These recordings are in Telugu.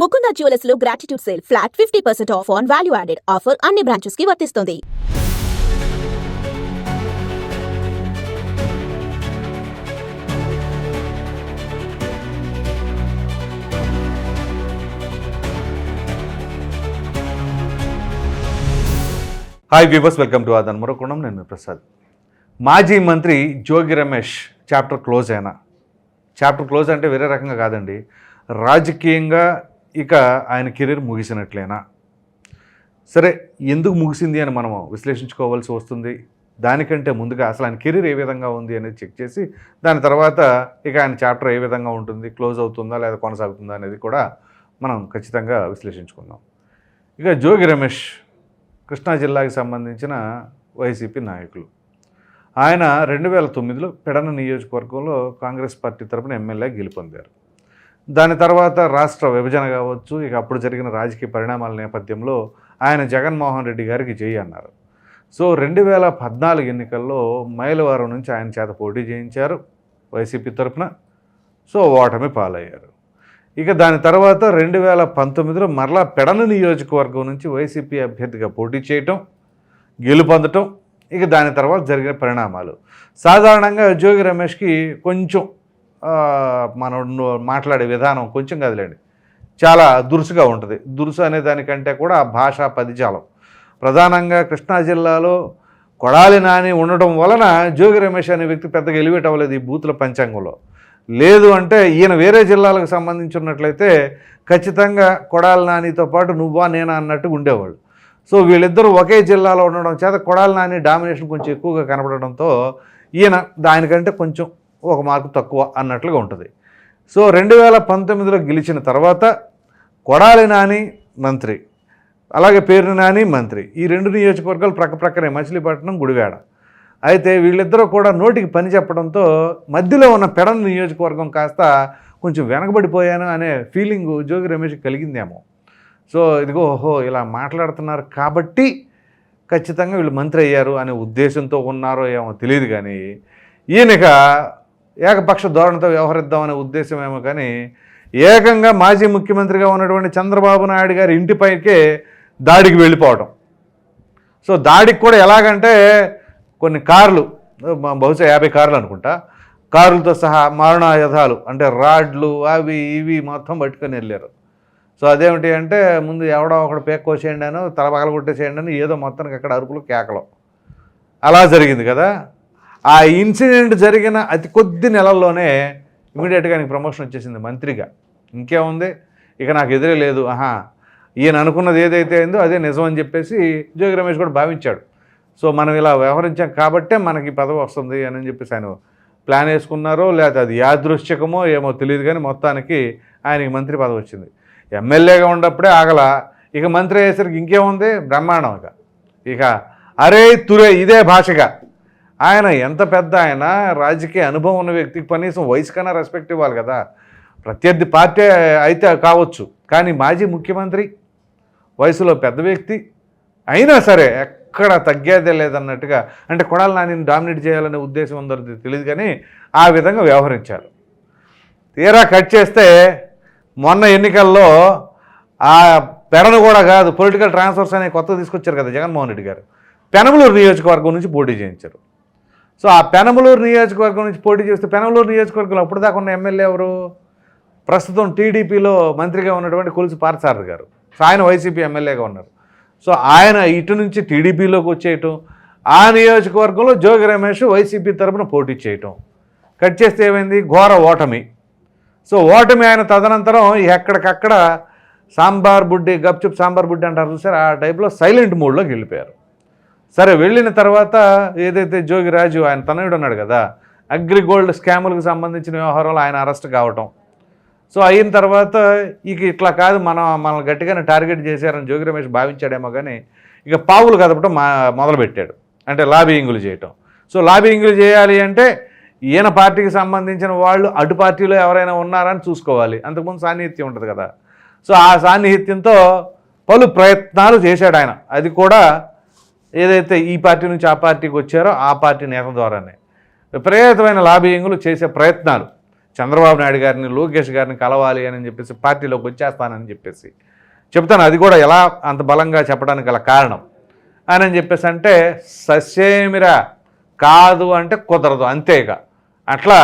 Mukunda జ్యువెలర్స్లో gratitude sale flat fifty percent off on value added offer అన్ని బ్రాంచెస్కి వర్తిస్తుంది. హాయ్ వ్యూవర్స్ వెల్కమ్ టు ఆదన్ మరొకడం నేను ప్రసాద్ మాజీ మంత్రి జోగి రమేష్ చాప్టర్ క్లోజ్ అయినా. చాప్టర్ క్లోజ్ అంటే వేరే రకంగా కాదండి. రాజకీయంగా ఇక ఆయన కెరీర్ ముగిసినట్లేనా? సరే ఎందుకు ముగిసింది అని మనం విశ్లేషించుకోవాల్సి వస్తుంది. దానికంటే ముందుగా అసలు ఆయన కెరీర్ ఏ విధంగా ఉంది అనేది చెక్ చేసి దాని తర్వాత ఇక ఆయన చాప్టర్ ఏ విధంగా ఉంటుంది క్లోజ్ అవుతుందా లేదా కొనసాగుతుందా అనేది కూడా మనం ఖచ్చితంగా విశ్లేషించుకుందాం. ఇక జోగి రమేష్ కృష్ణా జిల్లాకి సంబంధించిన వైసీపీ నాయకులు. ఆయన రెండు వేల తొమ్మిదిలో పెడన నియోజకవర్గంలో కాంగ్రెస్ పార్టీ తరపున ఎమ్మెల్యే గెలుపొందారు. దాని తర్వాత రాష్ట్ర విభజన కావచ్చు ఇక అప్పుడు జరిగిన రాజకీయ పరిణామాల నేపథ్యంలో ఆయన జగన్మోహన్ రెడ్డి గారికి చేయి అన్నారు. సో రెండు వేల పద్నాలుగు ఎన్నికల్లో మైలవరం నుంచి ఆయన చేత పోటీ చేయించారు వైసీపీ తరఫున సో ఓటమి పాలయ్యారు. ఇక దాని తర్వాత రెండు వేల పంతొమ్మిదిలో మరలా పెడన నియోజకవర్గం నుంచి వైసీపీ అభ్యర్థిగా పోటీ చేయటం గెలుపొందటం ఇక దాని తర్వాత జరిగిన పరిణామాలు. సాధారణంగా జోగి రమేష్కి కొంచెం మనం మాట్లాడే విధానం కొంచెం కదిలేండి. చాలా దురుసుగా ఉంటుంది. దురుసు అనే దానికంటే కూడా ఆ భాష పదిజాలం. ప్రధానంగా కృష్ణా జిల్లాలో కొడాలి నాని ఉండడం వలన జోగి రమేష్ అనే వ్యక్తి పెద్దగా ఎలివేట్ అవ్వలేదు ఈ బూతుల పంచాంగంలో. లేదు అంటే ఈయన వేరే జిల్లాలకు సంబంధించి ఉన్నట్లయితే ఖచ్చితంగా కొడాలి నానితో పాటు నువ్వా నేనా అన్నట్టు ఉండేవాళ్ళు. సో వీళ్ళిద్దరూ ఒకే జిల్లాలో ఉండడం చేత కొడాలి నాని డామినేషన్ కొంచెం ఎక్కువగా కనపడడంతో ఈయన దానికంటే కొంచెం ఒక మార్కు తక్కువ అన్నట్లుగా ఉంటుంది. సో రెండు వేల పంతొమ్మిదిలో గెలిచిన తర్వాత కొడాలి నాని మంత్రి అలాగే పేరు నాని మంత్రి. ఈ రెండు నియోజకవర్గాలు ప్రక్క ప్రక్కనే మచిలీపట్నం గుడివాడ. అయితే వీళ్ళిద్దరూ కూడా నోటికి పని చెప్పడంతో మధ్యలో ఉన్న పెడన నియోజకవర్గం కాస్త కొంచెం వెనకబడిపోయాను అనే ఫీలింగ్ జోగి రమేష్ కలిగిందేమో. సో ఇదిగో ఓహో ఇలా మాట్లాడుతున్నారు కాబట్టి ఖచ్చితంగా వీళ్ళు మంత్రి అయ్యారు అనే ఉద్దేశంతో ఉన్నారో ఏమో తెలియదు కానీ ఈయనక ఏకపక్ష ధోరణితో వ్యవహరిద్దామనే ఉద్దేశమేమో కానీ ఏకంగా మాజీ ముఖ్యమంత్రిగా ఉన్నటువంటి చంద్రబాబు నాయుడు గారి ఇంటిపైకే దాడికి వెళ్ళిపోవడం సో దాడికి కూడా ఎలాగంటే కొన్ని కార్లు బహుశా యాభై కార్లు అనుకుంటా కార్లతో సహా మారణాయుధాలు అంటే రాడ్లు అవి ఇవి మొత్తం పట్టుకొని వెళ్ళారు. సో అదేమిటి అంటే ముందు ఎవడో ఒకడు పేక్కోసేయండి అని తల పగల కొట్టేసేయండి అని ఏదో మొత్తానికి అక్కడ అరుపులు కేకలం. అలా జరిగింది కదా. ఆ ఇన్సిడెంట్ జరిగిన అతి కొద్ది నెలల్లోనే ఇమీడియట్గా నీకు ప్రమోషన్ వచ్చేసింది మంత్రిగా. ఇంకేముంది ఇక నాకు ఎదురే లేదు. ఆహా ఈయన అనుకున్నది ఏదైతే అయిందో అదే నిజం అని చెప్పేసి జోగి రమేష్ కూడా భావించాడు. సో మనం ఇలా వ్యవహరించాం కాబట్టే మనకి పదవి వస్తుంది అని చెప్పేసి ఆయన ప్లాన్ వేసుకున్నారో లేకపోతే అది యాదృశ్యకమో ఏమో తెలియదు కానీ మొత్తానికి ఆయనకి మంత్రి పదవి వచ్చింది. ఎమ్మెల్యేగా ఉన్నప్పుడే ఆగల. ఇక మంత్రి అయ్యేసరికి ఇంకేముంది? బ్రహ్మాండం ఇక. ఇక అరే తురే ఇదే భాషగా. ఆయన ఎంత పెద్ద ఆయన రాజకీయ అనుభవం ఉన్న వ్యక్తికి కనీసం వయసు కన్నా రెస్పెక్ట్ ఇవ్వాలి కదా. ప్రత్యర్థి పార్టీ అయితే కావచ్చు కానీ మాజీ ముఖ్యమంత్రి వయసులో పెద్ద వ్యక్తి అయినా సరే ఎక్కడ తగ్గేదే లేదన్నట్టుగా అంటే కొడాలి నాని డామినేట్ చేయాలనే ఉద్దేశం ఉందో తెలియదు కానీ ఆ విధంగా వ్యవహరించారు. తీరా కట్ చేస్తే మొన్న ఎన్నికల్లో ఆ పెనను కూడా కాదు పొలిటికల్ ట్రాన్స్ఫర్స్ అనే కొత్త తీసుకొచ్చారు కదా జగన్మోహన్ రెడ్డి గారు. పెనమలూరు నియోజకవర్గం నుంచి పోటీ చేయించారు. సో ఆ పెనమలూరు నియోజకవర్గం నుంచి పోటీ చేస్తే పెనమలూరు నియోజకవర్గంలో అప్పుడు దాకా ఉన్న ఎమ్మెల్యే ఎవరు? ప్రస్తుతం టీడీపీలో మంత్రిగా ఉన్నటువంటి కొలిసి పార్థసారథి గారు. సో ఆయన వైసీపీ ఎమ్మెల్యేగా ఉన్నారు. సో ఆయన ఇటు నుంచి టీడీపీలోకి వచ్చేయటం ఆ నియోజకవర్గంలో జోగి రమేష్ వైసీపీ తరపున పోటీ చేయటం. కట్ చేస్తే ఏమైంది? ఘోర ఓటమి. సో ఓటమి ఆయన తదనంతరం ఎక్కడికక్కడ సాంబార్ బుడ్డి గప్చుప్ సాంబార్ బుడ్డి అంటారు చూసారు? ఆ టైప్లో సైలెంట్ మూడ్లోకి వెళ్ళిపోయారు. సరే వెళ్ళిన తర్వాత ఏదైతే జోగి రాజు ఆయన తనయుడు ఉన్నాడు కదా అగ్రిగోల్డ్ స్కాములకు సంబంధించిన వ్యవహారంలో ఆయన అరెస్ట్ కావటం. సో అయిన తర్వాత ఇక ఇట్లా కాదు మనం మనల్ని గట్టిగానే టార్గెట్ చేశారని జోగి రమేష్ భావించాడేమో కానీ ఇక పావులు కదపటం మా మొదలుపెట్టాడు. అంటే లాబియింగులు చేయటం. సో లాబియింగులు చేయాలి అంటే ఈయన పార్టీకి సంబంధించిన వాళ్ళు అటు పార్టీలో ఎవరైనా ఉన్నారని చూసుకోవాలి. అంతకుముందు సాన్నిహిత్యం ఉంటుంది కదా. సో ఆ సాన్నిహిత్యంతో పలు ప్రయత్నాలు చేశాడు ఆయన. అది కూడా ఏదైతే ఈ పార్టీ నుంచి ఆ పార్టీకి వచ్చారో ఆ పార్టీ నేత ద్వారానే విపరీతమైన లాబియింగ్లు చేసే ప్రయత్నాలు. చంద్రబాబు నాయుడు గారిని లోకేష్ గారిని కలవాలి అని చెప్పేసి పార్టీలోకి వచ్చేస్తానని చెప్పేసి. చెప్తాను అది కూడా ఎలా అంత బలంగా చెప్పడానికి గల కారణం. అని చెప్పేసి అంటే ససేమిరా కాదు అంటే కుదరదు అంతేగా. అట్లా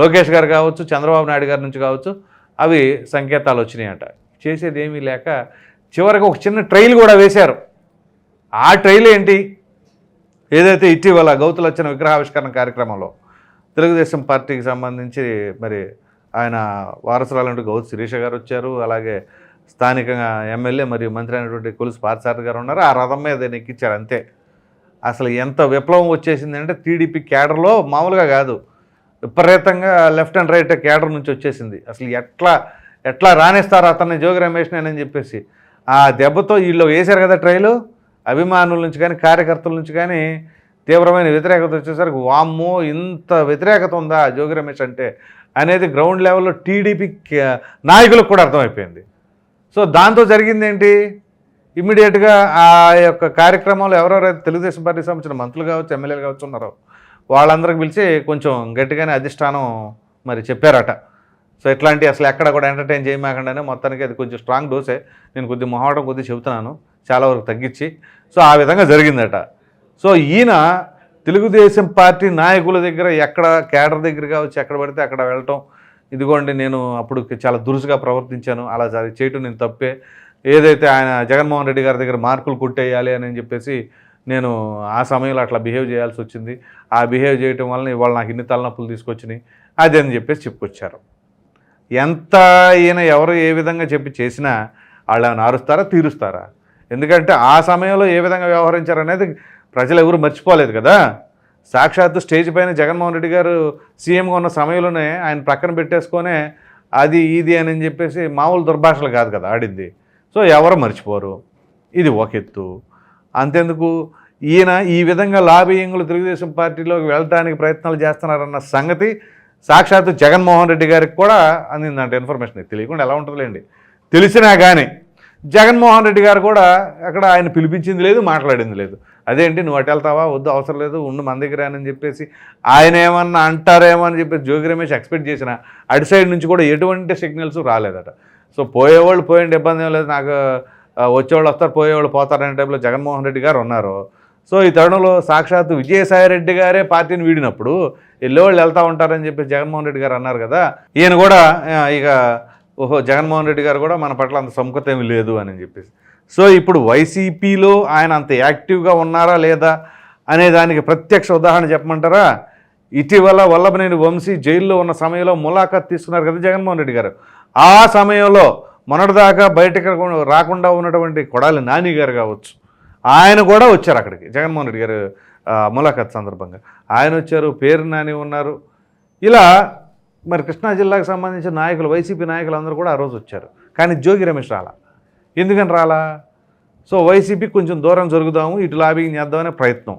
లోకేష్ గారు కావచ్చు చంద్రబాబు నాయుడు గారి నుంచి కావచ్చు అవి సంకేతాలు వచ్చినాయట. చేసేది ఏమీ లేక చివరికి ఒక చిన్న ట్రైల్ కూడా వేశారు. ఆ ట్రైల్ ఏంటి? ఏదైతే ఇటీవల గౌతులు వచ్చిన విగ్రహావిష్కరణ కార్యక్రమంలో తెలుగుదేశం పార్టీకి సంబంధించి మరి ఆయన వారసురాలంటూ గౌతు శిరీష గారు వచ్చారు అలాగే స్థానికంగా ఎమ్మెల్యే మరియు మంత్రి అయినటువంటి కొలుసు పార్థసారథి గారు ఉన్నారు. ఆ రథం మీద ఎక్కించారు అంతే. అసలు ఎంత విప్లవం వచ్చేసింది అంటే టీడీపీ క్యాడర్లో మామూలుగా కాదు. విపరీతంగా లెఫ్ట్ అండ్ రైట్ క్యాడర్ నుంచి వచ్చేసింది. అసలు ఎట్లా ఎట్లా రాణిస్తారు అతన్ని జోగి రమేష్ అని చెప్పేసి. ఆ దెబ్బతో వీళ్ళు వేశారు కదా ట్రైలు. అభిమానుల నుంచి కానీ కార్యకర్తల నుంచి కానీ తీవ్రమైన వ్యతిరేకత వచ్చేసరికి వామ్మో ఇంత వ్యతిరేకత ఉందా జోగి రమేష్ అంటే అనేది గ్రౌండ్ లెవెల్లో టీడీపీ నాయకులకు కూడా అర్థమైపోయింది. సో దాంతో జరిగింది ఏంటి? ఇమ్మీడియట్గా ఆ యొక్క కార్యక్రమంలో ఎవరెవరైతే తెలుగుదేశం పార్టీకి సంబంధించిన మంత్రులు కావచ్చు ఎమ్మెల్యేలు కావచ్చు ఉన్నారో వాళ్ళందరికి పిలిచి కొంచెం గట్టిగానే అధిష్టానం మరి చెప్పారట. సో ఇట్లాంటి అసలు ఎక్కడ కూడా ఎంటర్టైన్ చేయమాకండానే మొత్తానికి అది కొంచెం స్ట్రాంగ్ డోసే. నేను కొద్ది మొహవడం కొద్దిగా చెబుతున్నాను. చాలా వరకు తగ్గించి. సో ఆ విధంగా జరిగిందట. సో ఈయన తెలుగుదేశం పార్టీ నాయకుల దగ్గర ఎక్కడ కేడర్ దగ్గర కావచ్చు ఎక్కడ పడితే అక్కడ వెళ్ళటం ఇదిగోండి నేను అప్పుడు చాలా దురుసుగా ప్రవర్తించాను అలా అది చేయటం నేను తప్పే ఏదైతే ఆయన జగన్మోహన్ రెడ్డి గారి దగ్గర మార్కులు కొట్టేయాలి అని చెప్పేసి నేను ఆ సమయంలో అట్లా బిహేవ్ చేయాల్సి వచ్చింది. ఆ బిహేవ్ చేయటం వలన ఇవాళ నాకు ఇన్ని తలనొప్పులు తీసుకొచ్చినాయి. అది అని చెప్పేసి చెప్పుకొచ్చారు. ఎంత ఈయన ఎవరు ఏ విధంగా చెప్పి చేసినా వాళ్ళు ఏమైనా ఆరుస్తారా తీరుస్తారా? ఎందుకంటే ఆ సమయంలో ఏ విధంగా వ్యవహరించారు అనేది ప్రజలు ఎవరు మర్చిపోలేదు కదా. సాక్షాత్తు స్టేజ్ పైన జగన్మోహన్ రెడ్డి గారు సీఎంగా ఉన్న సమయంలోనే ఆయన ప్రక్కన పెట్టేసుకొనే అది ఇది అని చెప్పేసి మామూలు దుర్భాషలు కాదు కదా ఆడింది. సో ఎవరు మర్చిపోరు. ఇది ఒక ఎత్తు. అంతెందుకు? ఈయన ఈ విధంగా లాబియింగ్లు తెలుగుదేశం పార్టీలోకి వెళ్ళడానికి ప్రయత్నాలు చేస్తున్నారన్న సంగతి సాక్షాత్తు జగన్మోహన్ రెడ్డి గారికి కూడా అందిందంట ఇన్ఫర్మేషన్. తెలియకుండా ఎలా ఉంటుందిలేండి. తెలిసినా కానీ జగన్మోహన్ రెడ్డి గారు కూడా అక్కడ ఆయన పిలిపించింది లేదు మాట్లాడింది లేదు. అదేంటి నువ్వు అటు వెళ్తావా? వద్దు అవసరం లేదు ఉండు మన దగ్గర అని చెప్పేసి ఆయన ఏమన్నా అంటారేమో అని చెప్పేసి జోగి రమేష్ ఎక్స్పెక్ట్ చేసిన అటు సైడ్ నుంచి కూడా ఎటువంటి సిగ్నల్స్ రాలేదట. సో పోయేవాళ్ళు పోయేంటి ఇబ్బంది ఏం లేదు నాకు వచ్చేవాళ్ళు వస్తారు పోయేవాళ్ళు పోతారనే టైంలో జగన్మోహన్ రెడ్డి గారు ఉన్నారు. సో ఈ తరుణంలో సాక్షాత్తు విజయసాయి రెడ్డి గారే పార్టీని వీడినప్పుడు వెళ్ళేవాళ్ళు వెళ్తూ ఉంటారని చెప్పి జగన్మోహన్ రెడ్డి గారు అన్నారు కదా ఈయన కూడా ఇక ఓహో జగన్మోహన్ రెడ్డి గారు కూడా మన పట్ల అంత సముఖత ఏమి లేదు అని చెప్పేసి. సో ఇప్పుడు వైసీపీలో ఆయన అంత యాక్టివ్గా ఉన్నారా లేదా అనే దానికి ప్రత్యక్ష ఉదాహరణ చెప్పమంటారా? ఇటీవల వల్లభనేని వంశీ జైల్లో ఉన్న సమయంలో ములాఖాత్ తీసుకున్నారు కదా జగన్మోహన్ రెడ్డి గారు. ఆ సమయంలో మొన్నటిదాకా బయటకు రాకుండా ఉన్నటువంటి కొడాలి నాని గారు కావచ్చు. ఆయన కూడా వచ్చారు అక్కడికి జగన్మోహన్ రెడ్డి గారు ములాఖత్ ములాఖాత్ సందర్భంగా. ఆయన వచ్చారు పేరు నాని ఉన్నారు. ఇలా మరి కృష్ణా జిల్లాకు సంబంధించిన నాయకులు వైసీపీ నాయకులు అందరూ కూడా ఆ రోజు వచ్చారు. కానీ జోగి రమేష్ రాలా. ఎందుకని రాలా? సో వైసీపీ కొంచెం దూరం జరుగుదాము ఇటు లాబింగ్ చేద్దామనే ప్రయత్నం.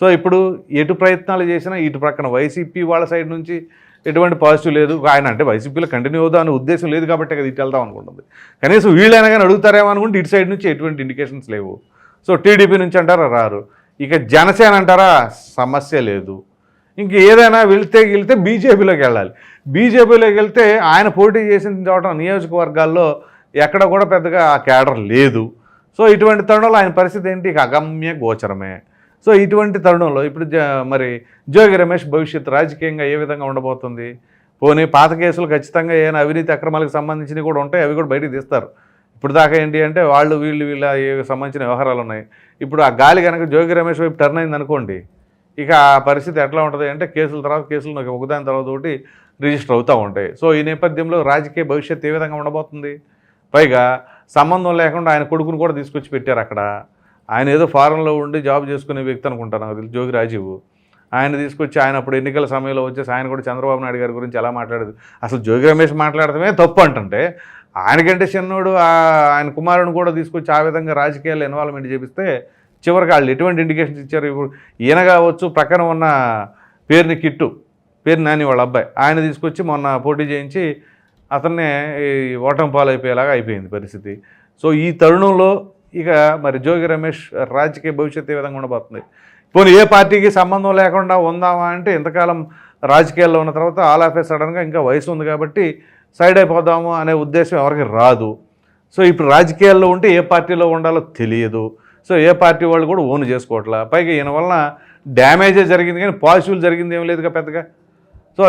సో ఇప్పుడు ఎటు ప్రయత్నాలు చేసినా ఇటు ప్రక్కన వైసీపీ వాళ్ళ సైడ్ నుంచి ఎటువంటి పాజిటివ్ లేదు. ఆయన అంటే వైసీపీలో కంటిన్యూ అవుదాం అనే ఉద్దేశం లేదు కాబట్టి కదా ఇటు వెళ్దాం అనుకుంటుంది. కనీసం వీళ్ళైనా కానీ అడుగుతారేమో అనుకుంటే ఇటు సైడ్ నుంచి ఎటువంటి ఇండికేషన్స్ లేవు. సో టీడీపీ నుంచి అంటారా? రారు. ఇక జనసేన అంటారా? సమస్య లేదు. ఇంక ఏదైనా వెళ్తే వెళ్తే బీజేపీలోకి వెళ్ళాలి. బీజేపీలోకి వెళ్తే ఆయన పోటీ చేసిన చోట నియోజకవర్గాల్లో ఎక్కడ కూడా పెద్దగా ఆ క్యాడర్ లేదు. సో ఇటువంటి తరుణంలో ఆయన పరిస్థితి ఏంటి? అగమ్య గోచరమే. సో ఇటువంటి తరుణంలో ఇప్పుడు జ మరి జోగి రమేష్ భవిష్యత్తు రాజకీయంగా ఏ విధంగా ఉండబోతుంది? పోనీ పాత కేసులు ఖచ్చితంగా ఏమైనా అవినీతి అక్రమాలకు సంబంధించినవి కూడా ఉంటాయి అవి కూడా బయటకు తీస్తారు. ఇప్పుడు దాకా ఏంటి అంటే వాళ్ళు వీళ్ళు వీళ్ళ సంబంధించిన వ్యవహారాలు ఉన్నాయి. ఇప్పుడు ఆ గాలి కనుక జోగి రమేష్ వైపు టర్న్ అయింది అనుకోండి ఇక ఆ పరిస్థితి ఎట్లా ఉంటుంది అంటే కేసుల తర్వాత కేసులు నాకు ఒకదాని తర్వాత ఒకటి రిజిస్టర్ అవుతూ ఉంటాయి. సో ఈ నేపథ్యంలో రాజకీయ భవిష్యత్తు ఏ విధంగా ఉండబోతుంది? పైగా సంబంధం లేకుండా ఆయన కొడుకును కూడా తీసుకొచ్చి పెట్టారు అక్కడ. ఆయన ఏదో ఫారెన్లో ఉండి జాబ్ చేసుకునే వ్యక్తి అనుకుంటాను నాకు తెలిసి జోగి రాజీవ్. ఆయన తీసుకొచ్చి ఆయన అప్పుడు ఎన్నికల సమయంలో వచ్చేసి ఆయన కూడా చంద్రబాబు నాయుడు గారి గురించి ఎలా మాట్లాడదు? అసలు జోగి రమేష్ మాట్లాడటమే తప్పు అంటుంటే ఆయనకంటే చిన్నోడు ఆ- ఆయన కుమారుని కూడా తీసుకొచ్చి ఆ విధంగా రాజకీయాల్లో ఇన్వాల్వ్మెంట్ చేపిస్తే చివరికి వాళ్ళు ఎటువంటి ఇండికేషన్స్ ఇచ్చారు? ఇప్పుడు ఈయన కావచ్చు ప్రక్కన ఉన్న పేరుని కిట్టు పేరు నాని వాళ్ళ అబ్బాయి ఆయన తీసుకొచ్చి మొన్న పోటీ చేయించి అతన్నే ఈ ఓటమి పాలైపోయేలాగా అయిపోయింది పరిస్థితి. సో ఈ తరుణంలో ఇక మరి జోగి రమేష్ రాజకీయ భవిష్యత్తు ఏ విధంగా ఉండబోతుంది? పోనీ ఏ పార్టీకి సంబంధం లేకుండా ఉందామా అంటే ఇంతకాలం రాజకీయాల్లో ఉన్న తర్వాత ఆల్ ఆఫ్ ఏ సడన్గా ఇంకా వయసు ఉంది కాబట్టి సైడ్ అయిపోదాము అనే ఉద్దేశం ఎవరికి రాదు. సో ఇప్పుడు రాజకీయాల్లో ఉంటే ఏ పార్టీలో ఉండాలో తెలియదు. సో ఏ పార్టీ వాళ్ళు కూడా ఓన్ చేసుకోవట్లా. పైగా ఈయన వలన డ్యామేజే జరిగింది కానీ పాజిటివ్ జరిగింది ఏం లేదుగా పెద్దగా. సో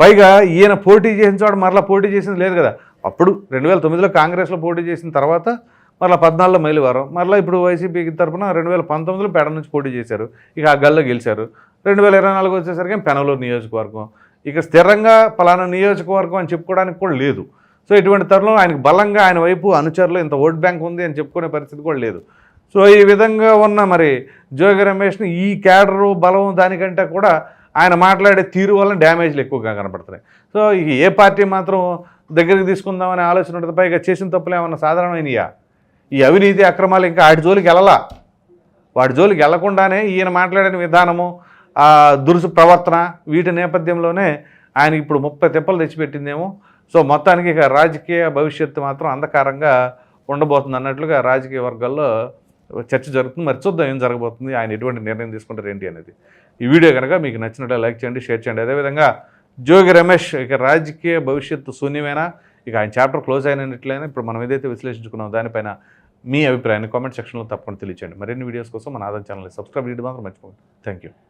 పైగా ఈయన పోటీ చేసిన చోట మరలా పోటీ చేసింది లేదు కదా. అప్పుడు రెండు వేల తొమ్మిదిలో కాంగ్రెస్లో పోటీ చేసిన తర్వాత మరలా పద్నాలుగులో మైలువారం మరలా ఇప్పుడు వైసీపీకి తరఫున రెండు వేల పంతొమ్మిదిలో పేడ నుంచి పోటీ చేశారు. ఇక ఆ గల్లో గెలిచారు. రెండు వేల ఇరవై నాలుగు వచ్చేసరికి పెనలూరు నియోజకవర్గం. ఇక స్థిరంగా పలానా నియోజకవర్గం అని చెప్పుకోవడానికి కూడా లేదు. సో ఇటువంటి తరుణంలో ఆయనకు బలంగా ఆయన వైపు అనుచరులు ఇంత ఓట్ బ్యాంక్ ఉంది అని చెప్పుకునే పరిస్థితి కూడా లేదు. సో ఈ విధంగా ఉన్న మరి జోగి రమేష్ని ఈ క్యాడరు బలం దానికంటే కూడా ఆయన మాట్లాడే తీరు వల్ల డ్యామేజ్లు ఎక్కువగా కనపడుతున్నాయి. సో ఏ పార్టీ మాత్రం దగ్గరికి తీసుకుందామనే ఆలోచన ఉంటుంది. పైగా చేసిన తప్పులు ఏమన్నా సాధారణమైనయా? ఈ అవినీతి అక్రమాలు ఇంకా ఆటి జోలికి వెళ్ళలా? వాటి జోలికి వెళ్ళకుండానే ఈయన మాట్లాడిన విధానము ఆ దురుసు ప్రవర్తన వీటి నేపథ్యంలోనే ఆయన ఇప్పుడు ముప్పై తిప్పలు తెచ్చిపెట్టిందేమో. సో మొత్తానికి ఇక రాజకీయ భవిష్యత్తు మాత్రం అంధకారంగా ఉండబోతుంది అన్నట్లుగా రాజకీయ వర్గాల్లో చర్చ జరుగుతుంది మరి చూద్దాం ఏం జరగబోతుంది ఆయన ఎటువంటి నిర్ణయం తీసుకుంటారు ఏంటి అనేది. ఈ వీడియో కనుక మీకు నచ్చినట్టు లైక్ చేయండి షేర్ చేయండి. అదేవిధంగా జోగి రమేష్ ఇక రాజకీయ భవిష్యత్తు శూన్యమైనా? ఇక ఆయన చాప్టర్ క్లోజ్ అయినట్లయినా ఇప్పుడు మనం ఏదైతే విశ్లేషించుకున్నాం దానిపైన మీ అభిప్రాయాన్ని కామెంట్ సెక్షన్లో తప్పకుండా తెలియచేయండి. మరిన్ని వీడియోస్ కోసం మన ఆదాయ ఛానల్ని సబ్స్క్రైబ్ చేయడం మాత్రం మర్చిపోండి థ్యాంక్ యూ